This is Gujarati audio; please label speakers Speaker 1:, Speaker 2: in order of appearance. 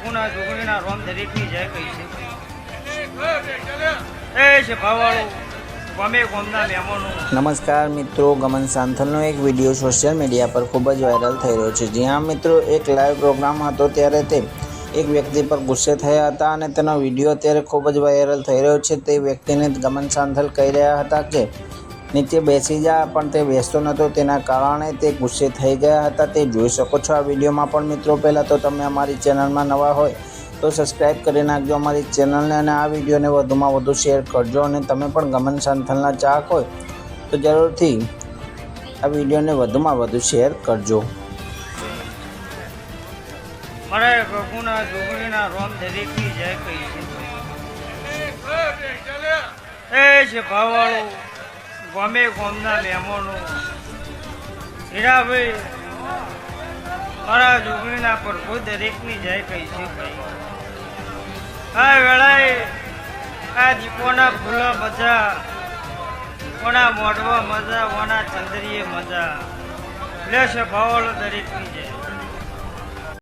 Speaker 1: પ્રભુના છોકરીના રોમ દરેકની જય કહી છે. એ છે ભાવાળું
Speaker 2: નમસ્કાર મિત્રો ગમન સાંથલનો એક વીડિયો સોશિયલ મીડિયા પર ખૂબ જ વાયરલ થઈ રહ્યો છે. જ્યાં મિત્રો એક લાઈવ પ્રોગ્રામ હતો ત્યારે તે એક વ્યક્તિ પર ગુસ્સે થયા હતા અને તેનો વીડિયો અત્યારે ખૂબ જ વાયરલ થઈ રહ્યો છે. તે વ્યક્તિને ગમન સાંથલ કહી રહ્યા હતા કે નીચે બેસી જા પણ તે બેસતો નહોતો તેના કારણે તે ગુસ્સે થઈ ગયા હતા તે જોઈ શકો છો આ વિડીયોમાં પણ મિત્રો પહેલાં તો તમે અમારી ચેનલમાં નવા હોય તો સબસ્ક્રાઈબ કરી નાખજો અમારી ચેનલને અને આ વિડીયોને વધુમાં વધુ શેર કરજો અને તમે પણ ગમન સંથલના ચાહક હોય તો જરૂરથી આ વિડીયોને વધુમાં વધુ શેર કરજો
Speaker 1: મારે પ્રભુના જોગણીના રોમ દરેકની જય કહી છે એ છે ભાવાળું ગમે ગોમના મહેમાનો. હીરાભાઈ, મારા જોગણીના પ્રભુ દરેકની જય કહી છે ભાઈ આ વેળાએ આ દીપોના ફૂલા મજા કોના મોઢવા મજા કોના ચંદ્રીએ મજા. લેશ છે દરેકની જય.